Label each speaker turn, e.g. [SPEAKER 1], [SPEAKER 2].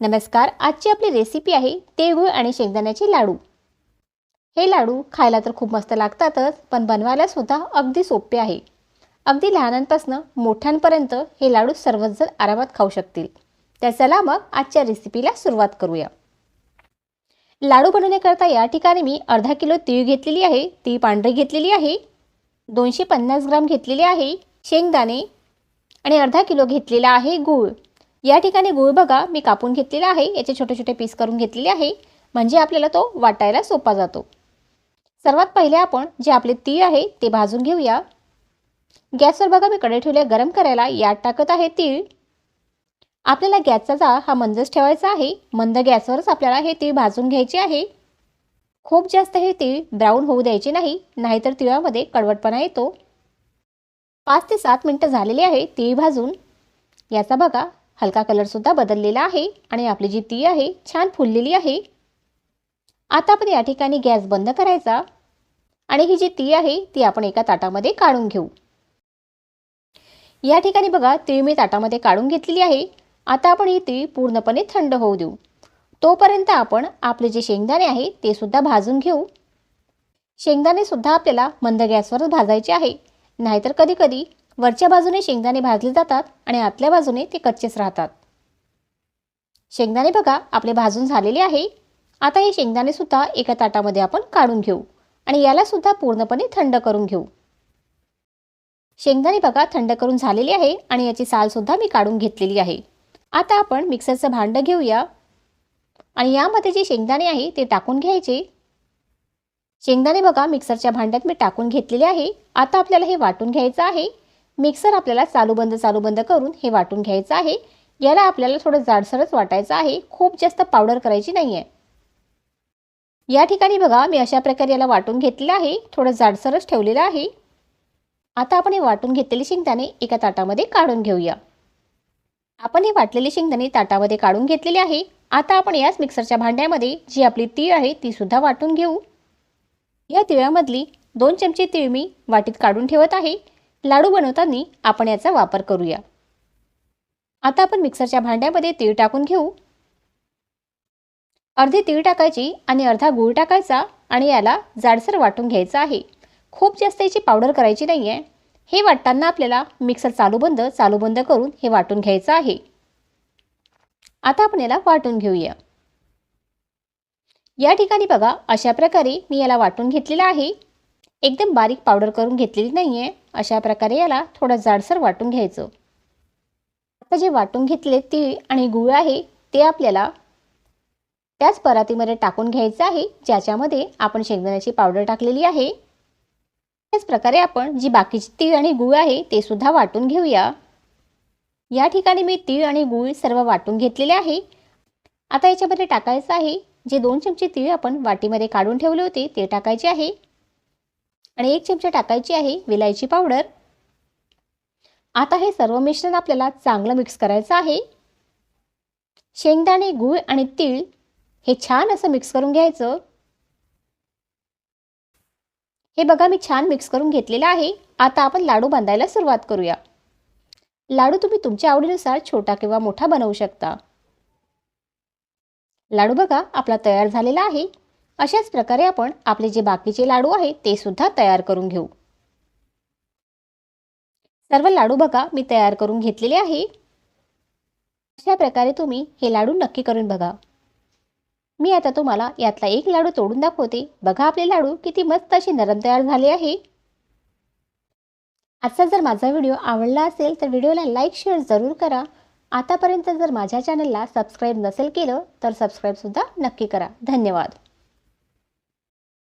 [SPEAKER 1] नमस्कार आजची आपली रेसिपी आहे तिळगुळ आणि शेंगदाण्याचे लाडू. हे लाडू खायला तर खूप मस्त लागतातच पण बनवायलासुद्धा अगदी सोपे आहे. अगदी लहानांपासून मोठ्यांपर्यंत हे लाडू सर्वच जण आरामात खाऊ शकतील. तर चला मग आजच्या रेसिपीला सुरुवात करूया. लाडू बनवण्याकरता या ठिकाणी मी अर्धा किलो तीळ घेतलेली आहे ती पांढरी घेतलेली आहे दोनशे पन्नास ग्राम घेतलेले आहे शेंगदाणे आणि अर्धा किलो घेतलेला आहे गूळ. या ठिकाणी गूळ बघा मी कापून घेतलेला आहे. याचे छोटे छोटे पीस करून घेतलेले आहे. म्हणजे आपल्याला तो वाटायला सोपा जातो. सर्वात पहिले आपण जे आपले तीळ आहे ते भाजून घेऊया. गॅसवर बघा मी कडे ठेवले गरम करायला यात टाकत आहे तीळ. आपल्याला गॅसचा जाळ हा मंदच ठेवायचा आहे. मंद गॅसवरच आपल्याला हे तीळ भाजून घ्यायचे आहे. खूप जास्त हे तीळ ब्राऊन होऊ द्यायचे नाही नाहीतर तिळामध्ये कडवटपणा येतो. पाच ते सात मिनटं झालेली आहे तीळ भाजून. याचा बघा हलका कलरसुद्धा बदललेला आहे आणि आपली जी ती आहे छान फुललेली आहे. आता आपण या ठिकाणी गॅस बंद करायचा आणि ही जी ती आहे ती आपण एका ताटामध्ये काढून घेऊ. या ठिकाणी बघा तीळ मी ताटामध्ये काढून घेतलेली आहे. आता आपण ही तीळ पूर्णपणे थंड होऊ देऊ. तोपर्यंत आपण आपले जे शेंगदाणे आहे ते सुद्धा भाजून घेऊ. शेंगदाणे सुद्धा आपल्याला मंद गॅसवरच भाजायचे आहे. नाहीतर कधी कधी वरच्या बाजूने शेंगदाणे भाजले जातात आणि आतल्या बाजूने ते कच्चेच राहतात. शेंगदाणे बघा आपले भाजून झालेले आहे. आता हे शेंगदाणे सुद्धा एका ताटामध्ये आपण काढून घेऊ आणि याला सुद्धा पूर्णपणे थंड करून घेऊ. शेंगदाणे बघा थंड करून झालेली आहे आणि याची सालसुद्धा मी काढून घेतलेली आहे. आता आपण मिक्सरचं भांडं घेऊया. आणि यामध्ये जे शेंगदाणे आहे ते टाकून घ्यायचे. शेंगदाणे बघा मिक्सरच्या भांड्यात मी टाकून घेतलेले आहे. आता आपल्याला हे वाटून घ्यायचं आहे. मिक्सर आपल्याला चालू बंद चालू बंद करून हे वाटून घ्यायचं आहे. याला आपल्याला थोडं जाडसरच वाटायचं आहे. खूप जास्त पावडर करायची नाही आहे या ठिकाणी बघा मी अशा प्रकारे याला वाटून घेतलेलं आहे. थोडं जाडसरच ठेवलेलं आहे. आता आपण हे वाटून घेतलेले शेंगदाणे एका ताटामध्ये काढून घेऊया. आपण हे वाटलेले शेंगदाणे ताटामध्ये काढून घेतलेले आहे. आता आपण याच मिक्सरच्या भांड्यामध्ये जी आपली तीळ आहे ती सुद्धा वाटून घेऊ. या तिळामधली दोन चमचे तीळ मी वाटीत काढून ठेवत आहे. लाडू बनवताना आपण याचा वापर करूया. आता आपण मिक्सरच्या भांड्यामध्ये तीळ टाकून घेऊ. अर्धी तीळ टाकायची आणि अर्धा गूळ टाकायचा आणि याला जाडसर वाटून घ्यायचं आहे. खूप जास्त याची पावडर करायची नाही आहे हे वाटताना आपल्याला मिक्सर चालू बंद चालू बंद करून हे वाटून घ्यायचं आहे. आता आपण याला वाटून घेऊया. या ठिकाणी बघा अशा प्रकारे मी याला वाटून घेतलेला आहे. एकदम बारीक पावडर करून घेतलेली नाही आहे अशा प्रकारे याला थोडं जाडसर वाटून घ्यायचं. आता जे वाटून घेतले तीळ आणि गूळ आहे ते आपल्याला त्याच परातीमध्ये टाकून घ्यायचं आहे ज्याच्यामध्ये आपण शेंगदाण्याची पावडर टाकलेली आहे. त्याच प्रकारे आपण जी बाकीची तीळ आणि गुळ आहे ते सुद्धा वाटून घेऊया. या ठिकाणी मी तीळ आणि गुळ सर्व वाटून घेतलेले आहे. आता याच्यामध्ये टाकायचं आहे जे दोन चमचे तीळ आपण वाटीमध्ये काढून ठेवले होते ते टाकायचे आहे. आणि एक चमचा टाकायची आहे विलायची पावडर आता हे सर्व मिश्रण आपल्याला चांगलं मिक्स करायचं आहे. शेंगदाणे गूळ आणि तीळ हे छान असं मिक्स करून घ्यायचं. हे बघा मी छान मिक्स करून घेतलेलं आहे. आता आपण लाडू बांधायला सुरुवात करूया. लाडू तुम्ही तुमच्या आवडीनुसार छोटा किंवा मोठा बनवू शकता. लाडू बघा आपला तयार झालेला आहे. अशाच प्रकारे आपण आपले जे बाकीचे लाडू आहेत ते सुद्धा तयार करून घेऊ. सर्व लाडू बघा मी तयार करून घेतलेले आहे. अशा प्रकारे तुम्ही हे लाडू नक्की करून बघा. मी आता तुम्हाला यातला एक लाडू तोडून दाखवते. बघा आपले लाडू किती मस्त असे नरम तयार झाले आहे. आजचा जर माझा व्हिडिओ आवडला असेल तर व्हिडिओला लाईक शेअर जरूर करा. आतापर्यंत जर माझ्या चॅनलला सबस्क्राईब नसेल केलं तर सबस्क्राईबसुद्धा नक्की करा. धन्यवाद.